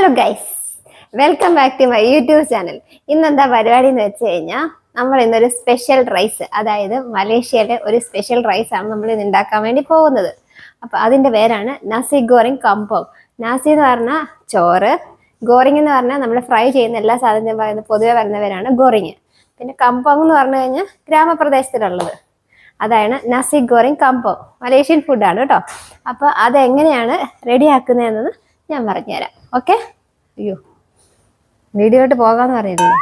Hello guys welcome back to my YouTube channel ഇന്നെന്താ പരിപാടി എന്ന് വെച്ച് കഴിഞ്ഞാൽ നമ്മൾ ഇന്നൊരു സ്പെഷ്യൽ റൈസ് അതായത് മലേഷ്യയിലെ ഒരു സ്പെഷ്യൽ റൈസ് ആണ് നമ്മൾ ഇന്ന് ഉണ്ടാക്കാൻ വേണ്ടി പോകുന്നത്. അപ്പോൾ അതിന്റെ പേരാണ് നസി ഗോറിങ് കമ്പോങ് നാസി എന്ന് പറഞ്ഞാൽ ചോറ് ഗോറിങ് എന്ന് പറഞ്ഞാൽ നമ്മൾ ഫ്രൈ ചെയ്യുന്ന എല്ലാ സാധനത്തിനും പറയുന്ന പൊതുവെ വരുന്നവരാണ് ഗോറിങ് പിന്നെ കമ്പോങ് എന്ന് പറഞ്ഞു കഴിഞ്ഞാൽ ഗ്രാമപ്രദേശത്തിലുള്ളത്. അതാണ് നസി ഗോറിങ് കമ്പോ മലേഷ്യൻ ഫുഡാണ് കേട്ടോ. അപ്പോൾ അതെങ്ങനെയാണ് റെഡിയാക്കുന്നതെന്ന് ഞാൻ പറഞ്ഞുതരാം. ഓക്കെ അയ്യോ. വീഡിയോട്ട് പോകാന്ന് പറഞ്ഞിരുന്നു?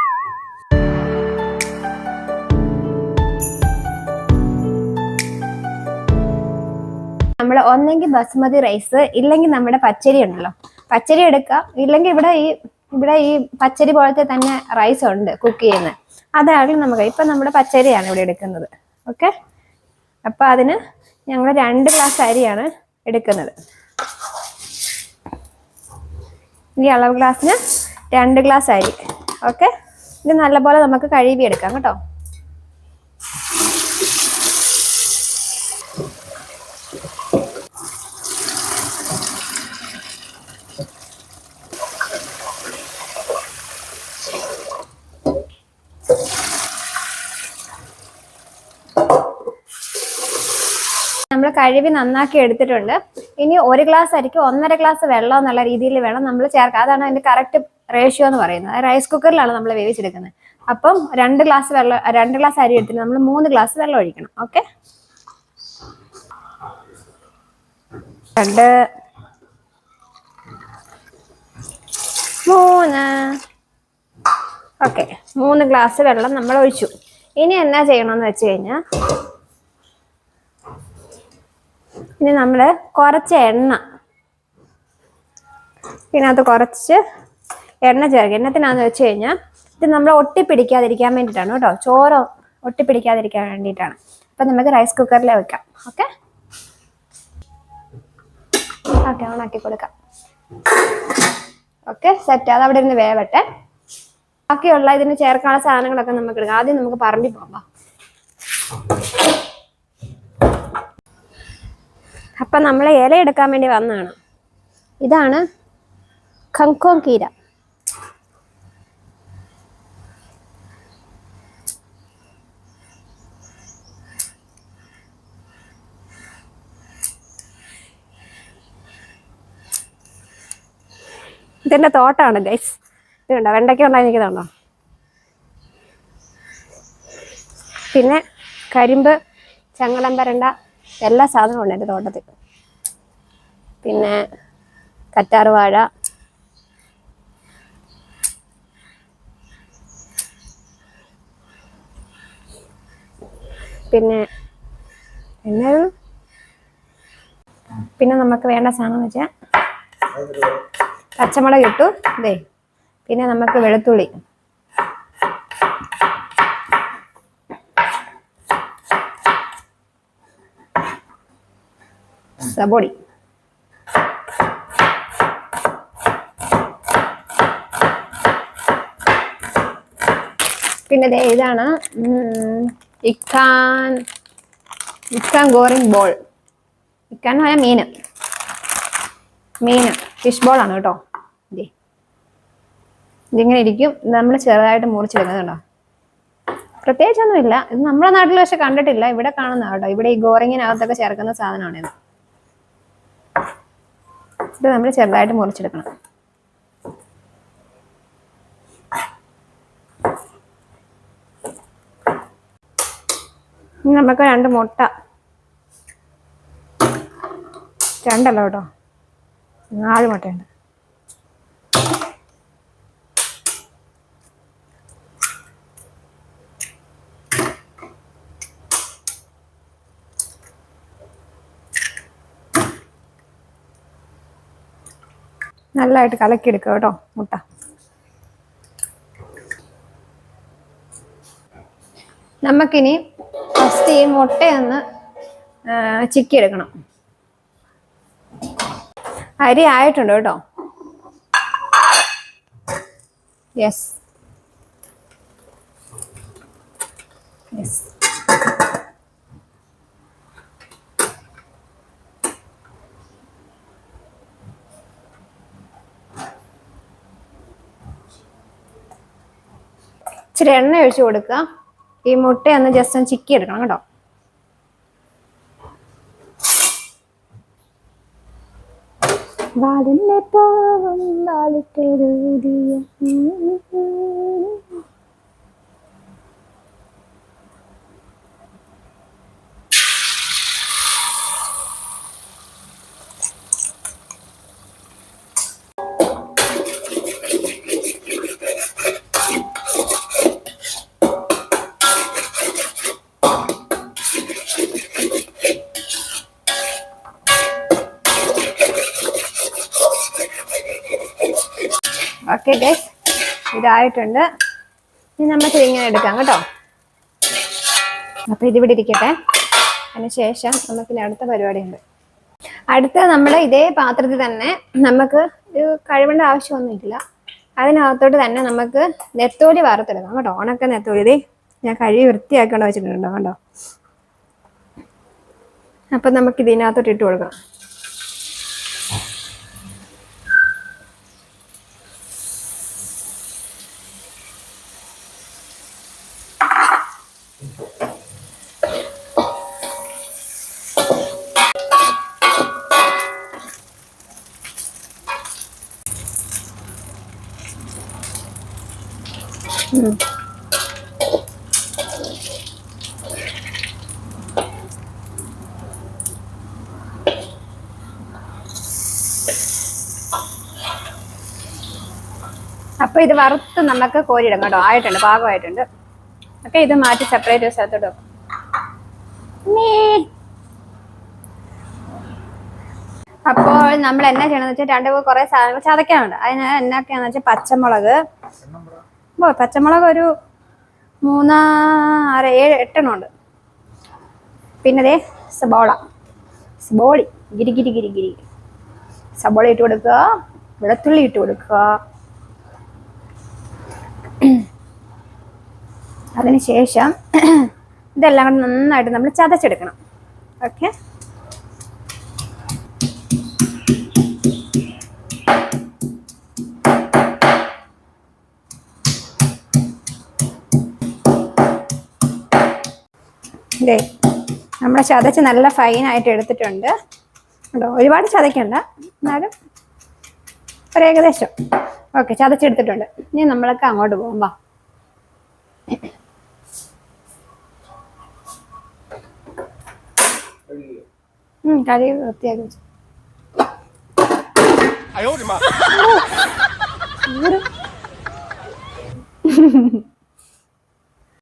നമ്മൾ ഒന്നെങ്കിൽ ബസ്മതി റൈസ് ഇല്ലെങ്കിൽ നമ്മുടെ പച്ചരി ഉണ്ടല്ലോ. പച്ചരി എടുക്കാം ഇല്ലെങ്കിൽ ഇവിടെ ഈ ഇവിടെ ഈ പച്ചരി പോലത്തെ തന്നെ റൈസ് ഉണ്ട് കുക്ക് ചെയ്യുന്നത്. അതാണ് നമുക്ക് ഇപ്പം നമ്മുടെ പച്ചരിയാണ് ഇവിടെ എടുക്കുന്നത്. ഓക്കെ അപ്പം അതിന് ഞങ്ങൾ രണ്ട് ഗ്ലാസ് അരിയാണ് എടുക്കുന്നത്. ഈ അളവ് ഗ്ലാസ്സിന് രണ്ട് ഗ്ലാസ് അരി ഓക്കെ? ഇത് നല്ലപോലെ നമുക്ക് കഴുകി എടുക്കാം കേട്ടോ. നമ്മൾ കഴുകി നന്നാക്കി എടുത്തിട്ടുണ്ട്. ഇനി ഒരു ഗ്ലാസ് അരിക്ക് ഒന്നര ഗ്ലാസ് വെള്ളം എന്നുള്ള രീതിയിൽ വേണം നമ്മൾ ചേർക്കുക അതാണ് അതിന്റെ കറക്റ്റ് റേഷ്യോ എന്ന് പറയുന്നത്. റൈസ് കുക്കറിലാണ് നമ്മൾ വേവിച്ചെടുക്കുന്നത്. അപ്പം രണ്ട് ഗ്ലാസ് വെള്ളം രണ്ട് ഗ്ലാസ് അരി എടുത്തിട്ട് നമ്മൾ മൂന്ന് ഗ്ലാസ് വെള്ളം ഒഴിക്കണം. ഓക്കെ രണ്ട്. മൂന്ന്. ഓക്കെ മൂന്ന് ഗ്ലാസ് വെള്ളം നമ്മൾ ഒഴിച്ചു. ഇനി എന്നാ ചെയ്യണമെന്ന് വെച്ച് കഴിഞ്ഞാൽ ഇനി നമ്മൾ കുറച്ച് എണ്ണ. ഇതിനകത്ത് കുറച്ച് എണ്ണ ചേർക്കുക. എണ്ണത്തിനാന്ന് വെച്ച് കഴിഞ്ഞാൽ ഇത് നമ്മൾ ഒട്ടിപ്പിടിക്കാതിരിക്കാൻ വേണ്ടിയിട്ടാണ് കേട്ടോ. ചോറ് ഒട്ടിപ്പിടിക്കാതിരിക്കാൻ വേണ്ടിയിട്ടാണ്. അപ്പം നമുക്ക് റൈസ് കുക്കറിൽ വെക്കാം. ഓക്കെ ഓക്കെ ഓണാക്കി കൊടുക്കാം. ഓക്കെ സെറ്റ് അത് അവിടെ ഇരുന്ന് വേവട്ടെ. ബാക്കിയുള്ള ഇതിന് ചേർക്കാനുള്ള സാധനങ്ങളൊക്കെ നമുക്ക് എടുക്കാം. ആദ്യം നമുക്ക് പറമ്പിൽ പോകാം അപ്പൊ നമ്മൾ ഇല എടുക്കാൻ വേണ്ടി വന്നതാണ്. ഇതാണ് കങ്കോം കീര. ഇതിന്റെ തോട്ടമാണ് ഗൈസ് ഇതുണ്ടോ വെണ്ടയ്ക്ക ഉണ്ടായിരിക്കുന്നതാണോ പിന്നെ കരിമ്പ് ചങ്ങലം പരണ്ട എല്ലാ സാധനവും ഉണ്ട് എന്റെ തോട്ടത്തിൽ. പിന്നെ കറ്റാറ് വാഴ. പിന്നെ എന്നായിരുന്നു? പിന്നെ നമുക്ക് വേണ്ട സാധനം എന്ന് വെച്ചാൽ പച്ചമുളക് ഇട്ടു. ഇതേ പിന്നെ നമുക്ക് വെളുത്തുള്ളി. സബോളി പിന്നെ ഇതാണ് ഇക്കാൻ ഇക്കാൻ ഗോറിങ് ബോൾ. ഇക്കാൻ എന്ന് പറഞ്ഞാൽ മീൻ. മീൻ ഫിഷ് ബോൾ ആണ് കേട്ടോ. ദേ. ഇതിങ്ങനെ ഇരിക്കും. നമ്മൾ ചെറുതായിട്ട് മുറിച്ചെടുക്കുന്നുണ്ടോ പ്രത്യേകിച്ചൊന്നുമില്ല. ഇത് നമ്മുടെ നാട്ടിൽ പക്ഷെ കണ്ടിട്ടില്ല. ഇവിടെ കാണുന്ന കേട്ടോ. ഇവിടെ ഈ ഗോറിങ്ങിനകത്തൊക്കെ ചേർക്കുന്ന സാധനമാണ് ഇത് നമ്മൾ ചെറുതായിട്ട് മുറിച്ചെടുക്കണം. നമുക്ക് രണ്ട് മുട്ട. രണ്ടല്ലോ കേട്ടോ. നാല് മുട്ടയുണ്ട്. നല്ലതായിട്ട് കലക്കിയെടുക്കുക കേട്ടോ മുട്ട. നമുക്കിനി ഫസ്റ്റ് ഈ മുട്ടയൊന്ന് ചിക്കി എടുക്കണം അരി ആയിട്ടുണ്ട് കേട്ടോ. യെസ് യെസ് ഇച്ചിരി എണ്ണ ഒഴിച്ചു കൊടുക്കുക. ഈ മുട്ട ഒന്ന് ജസ്റ്റ് ഒന്ന് ചിക്കി എടുക്കണം കേട്ടോ. വാടിലെ പാവം വാളിട്ടെഴുതിയ ഓക്കെ ഗൈസ് ഇതായിട്ടുണ്ട്. ഇനി നമുക്ക് ഇങ്ങനെ എടുക്കാം കേട്ടോ. അപ്പൊ ഇതിവിടെ ഇരിക്കട്ടെ. അതിനുശേഷം നമുക്ക് ഇനി അടുത്ത പരിപാടി ഉണ്ട് അടുത്ത നമ്മൾ ഇതേ പാത്രത്തിൽ തന്നെ നമുക്ക് ഒരു കഴുകേണ്ട ആവശ്യമൊന്നുമില്ല. അതിനകത്തോട്ട് തന്നെ നമുക്ക് നെത്തോലി വറുത്തെടുക്കാം കേട്ടോ. ഉണക്ക നെത്തോലി. ഇത് ഞാൻ കഴുകി വൃത്തിയാക്കേണ്ട വെച്ചിട്ടുണ്ടോ കേട്ടോ. അപ്പൊ നമുക്ക് ഇതിനകത്തോട്ട് ഇട്ട് കൊടുക്കാം. അപ്പൊ ഇത് വറുത്ത് നമുക്ക് കോരിയിടാം കേട്ടോ. ആയിട്ടുണ്ട് പാകമായിട്ടുണ്ട്. ഓക്കെ ഇത് മാറ്റി സെപ്പറേറ്റ് സ്ഥലത്തോട്ട് വെക്കാം. അപ്പോൾ നമ്മൾ എന്നാ ചെയ്യണമെന്ന് വെച്ചാൽ രണ്ട് കുറേ സാധനങ്ങൾ ചതയ്ക്കാനുണ്ട് അതിന് എന്നൊക്കെയാണെന്ന് വെച്ചാൽ പച്ചമുളക്. ഓ പച്ചമുളക് ഒരു മൂന്നാറ് ഏഴ് എട്ടെണ്ണം ഉണ്ട്. പിന്നെ ദേ സബോള. സബോളി. ഗിരി ഗിരി ഗിരി ഗിരി. സബോള ഇട്ട് കൊടുക്കുക. വെളുത്തുള്ളി ഇട്ട് കൊടുക്കുക. അതിനുശേഷം ഇതെല്ലാം കൂടെ നന്നായിട്ട് നമ്മൾ ചതച്ചെടുക്കണം. ഓക്കെ? ഇതേ ചതച്ച് നല്ല ഫൈനായിട്ട് എടുത്തിട്ടുണ്ട്. കേട്ടോ ഒരുപാട് ചതയ്ക്കണ്ട. എന്നാലും ഒരു ഏകദേശം. ഓക്കെ ചതച്ചെടുത്തിട്ടുണ്ട്. ഇനി നമ്മളൊക്കെ അങ്ങോട്ട് പോകും വാ കഴുകി വൃത്തിയാക്കി.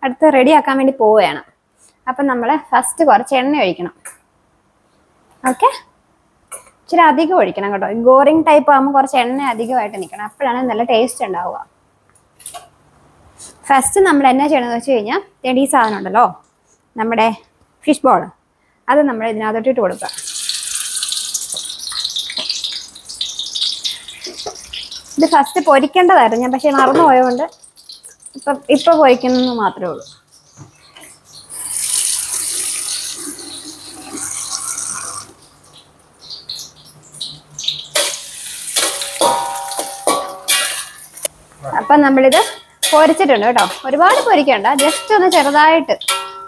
അടുത്ത് റെഡി ആക്കാൻ വേണ്ടി പോവുകയാണ്. അപ്പൊ നമ്മൾ ഫസ്റ്റ് കുറച്ച് എണ്ണ ഒഴിക്കണം. ഓക്കെ ഇച്ചിരി അധികം ഒഴിക്കണം കേട്ടോ. ഗോറിങ് ടൈപ്പ് ആകുമ്പോൾ കുറച്ച് എണ്ണ അധികമായിട്ട് നിൽക്കണം അപ്പോഴാണ് നല്ല ടേസ്റ്റ് ഉണ്ടാവുക. ഫസ്റ്റ് നമ്മൾ എന്നാ ചെയ്യണമെന്ന് വെച്ച് കഴിഞ്ഞാൽ തേടി ഈ സാധനം ഉണ്ടല്ലോ. നമ്മുടെ ഫിഷ് ബോൾ അത് നമ്മൾ ഇതിനകത്തോട്ട് ഇട്ട് കൊടുക്കുക. ഇത് ഫസ്റ്റ് പൊരിക്കേണ്ടതായിരുന്നു ഞാൻ പക്ഷേ മറന്നു പോയതുകൊണ്ട് ഇപ്പം ഇപ്പോൾ പൊരിക്കുന്നു മാത്രമേ ഉള്ളൂ. അപ്പൊ നമ്മളിത് പൊരിച്ചിട്ടുണ്ട് കേട്ടോ. ഒരുപാട് പൊരിക്കണ്ട ജസ്റ്റ് ഒന്ന് ചെറുതായിട്ട്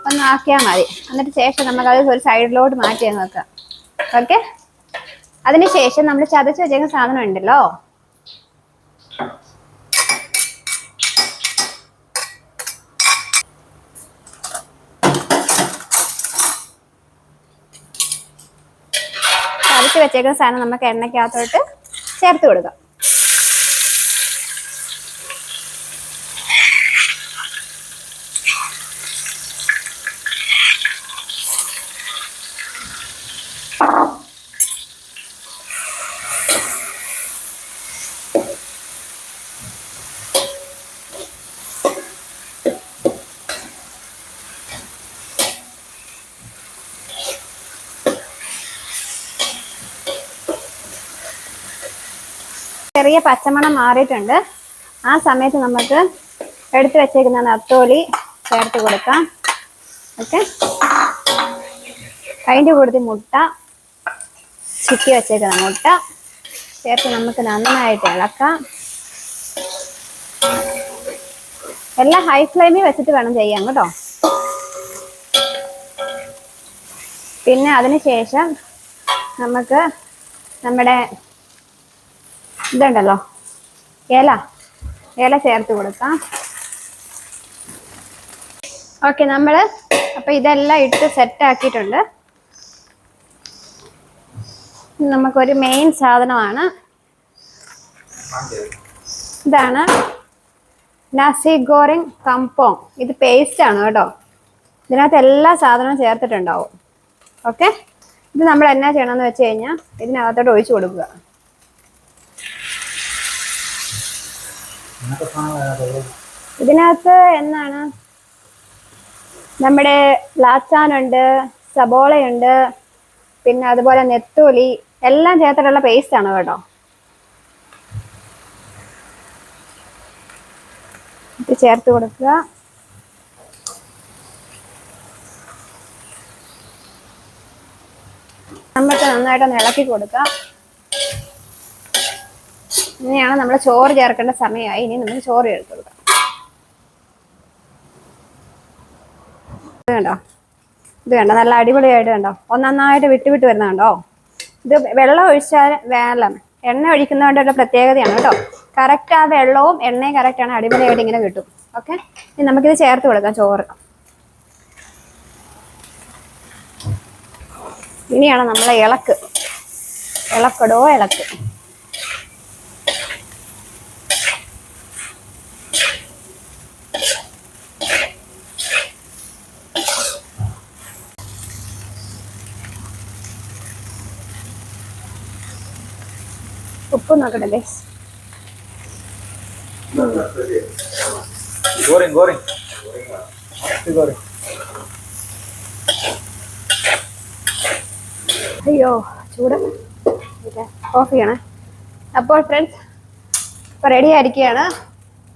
ഒന്ന് ആക്കിയാൽ മതി. എന്നിട്ട് ശേഷം നമുക്കത് ഒരു സൈഡിലോട്ട് മാറ്റി വെക്കാം. ഓക്കെ? അതിനുശേഷം നമ്മൾ ചതച്ച് വെച്ചേക്കുന്ന സാധനം ഉണ്ടല്ലോ? ചതച്ച് വെച്ചേക്കുന്ന സാധനം നമുക്ക് എണ്ണയ്ക്കകത്തോട്ട് ചേർത്ത് കൊടുക്കാം. ചെറിയ പച്ചമണം മാറിയിട്ടുണ്ട്. ആ സമയത്ത് നമുക്ക് എടുത്തു വെച്ചേക്കുന്ന നത്തോലി ചേർത്ത് കൊടുക്കാം. ഓക്കെ. അതിന്റെ കൂടുതൽ മുട്ട ചുറ്റി വെച്ചേക്കുന്ന മുട്ട ചേർത്ത് നമുക്ക് നന്നായിട്ട് ഇളക്കാം. എല്ലാം ഹൈ ഫ്ലെയിമിൽ വെച്ചിട്ട് വേണം ചെയ്യാൻ കേട്ടോ. പിന്നെ അതിന് ശേഷം നമുക്ക് നമ്മുടെ ഇതുണ്ടല്ലോ. ഏല ഏല ചേർത്ത് കൊടുക്കാം. ഓക്കെ നമ്മൾ അപ്പം ഇതെല്ലാം ഇട്ട് സെറ്റ് ആക്കിയിട്ടുണ്ട്. നമുക്കൊരു മെയിൻ സാധനമാണ്. ഇതാണ് നസി ഗോറിങ് കമ്പോങ് ഇത് പേസ്റ്റ് ആണ് കേട്ടോ. ഇതിനകത്ത് എല്ലാ സാധനവും ചേർത്തിട്ടുണ്ടാവും. ഓക്കെ? ഇത് നമ്മൾ എന്നാ ചെയ്യണമെന്ന് വെച്ച് കഴിഞ്ഞാൽ ഇതിനകത്തോട്ട് ഒഴിച്ചു കൊടുക്കുക അങ്ങനത്തെ സാധനങ്ങൾ ഇതിനകത്ത് എന്നാണ് നമ്മുടെ ലാച്ചാനുണ്ട് സബോളയുണ്ട് പിന്നെ അതുപോലെ നെത്തോലി എല്ലാം ചേർത്തിട്ടുള്ള പേസ്റ്റ് ആണ് കേട്ടോ. ഇത് ചേർത്ത് കൊടുക്കുക. നമുക്ക് നന്നായിട്ട് ഇളക്കി കൊടുക്കാം. ഇനിയാണ് നമ്മൾ ചോറ് ചേർക്കേണ്ട സമയമായി. ഇനി നമ്മൾ ചോറ് ചേർത്ത് കൊടുക്കാം. ഇത് കണ്ടോ? ഇത് കണ്ടോ? നല്ല അടിപൊളിയായിട്ട് കണ്ടോ? ഒന്നായിട്ട് വിട്ട് വിട്ട് വരുന്ന കണ്ടോ? ഇത് വെള്ളം ഒഴിച്ചാൽ വേലം എണ്ണ ഒഴിക്കുന്നതുകൊണ്ട് ഒരു പ്രത്യേകതയാണ് കേട്ടോ. കറക്റ്റ് ആ വെള്ളവും എണ്ണയും കറക്റ്റാണ് അടിപൊളിയായിട്ട് ഇങ്ങനെ കിട്ടും. ഓക്കെ ഇനി നമുക്കിത് ചേർത്ത് കൊടുക്കാം ചോറ്. ഇനിയാണ് നമ്മളെ ഇളക്ക്. ഇളക്കടോ ഇളക്ക്. ഉപ്പ് നോക്കട്ടെ ഗൈസ് ഗോറിങ് ഗോറിങ് ഗോറിങ് അയ്യോ ചൂട്. ഓഫ് ചെയ്യണേ. അപ്പോൾ ഫ്രണ്ട്സ് ഇപ്പോൾ റെഡി ആയിരിക്കുകയാണ്.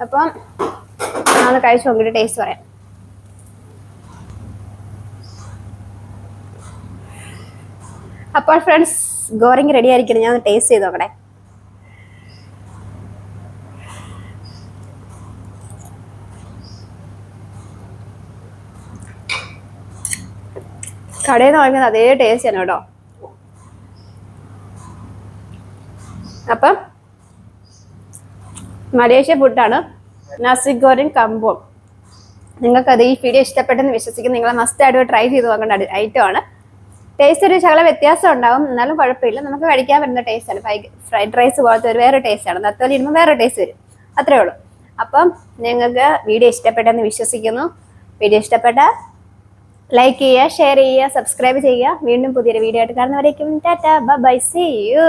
അപ്പം ഞാനൊന്ന് കഴിച്ചു നോക്കിയിട്ട് ടേസ്റ്റ് പറയാം. അപ്പോൾ ഫ്രണ്ട്സ് ഗോറിങ് റെഡി ആയിരിക്കണം. ഞാൻ ടേസ്റ്റ് ചെയ്ത് നോക്കട്ടെ. കടയിൽ നിന്ന് വാങ്ങുന്നത് അതേ ടേസ്റ്റ് ആണ് കേട്ടോ. അപ്പം മലേഷ്യ ഫുഡാണ് നസിഗോറിൻ കമ്പോം നിങ്ങൾക്കത് ഈ വീഡിയോ ഇഷ്ടപ്പെട്ടെന്ന് വിശ്വസിക്കുന്നു നിങ്ങൾ മസ്റ്റായിട്ട് ട്രൈ ചെയ്ത് നോക്കേണ്ട ഐറ്റം ആണ്. ടേസ്റ്റ് ഒരു ശകല വ്യത്യാസം ഉണ്ടാവും. എന്നാലും കുഴപ്പമില്ല. നമുക്ക് കഴിക്കാൻ പറ്റുന്ന ടേസ്റ്റാണ് ഫ്രൈഡ് റൈസ് പോലത്തെ ഒരു വേറെ ടേസ്റ്റാണ് നത്തോലി ഇടുമ്പോൾ വേറെ ടേസ്റ്റ് വരും. അത്രേ ഉള്ളൂ. അപ്പം നിങ്ങൾക്ക് വീഡിയോ ഇഷ്ടപ്പെട്ടെന്ന് വിശ്വസിക്കുന്നു. വീഡിയോ ഇഷ്ടപ്പെട്ട ലൈക്ക് ചെയ്യുക ഷെയർ ചെയ്യുക സബ്സ്ക്രൈബ് ചെയ്യുക. വീണ്ടും പുതിയൊരു വീഡിയോ ആയിട്ട് കാണുന്നവരേക്കും ടാറ്റ. Bye see you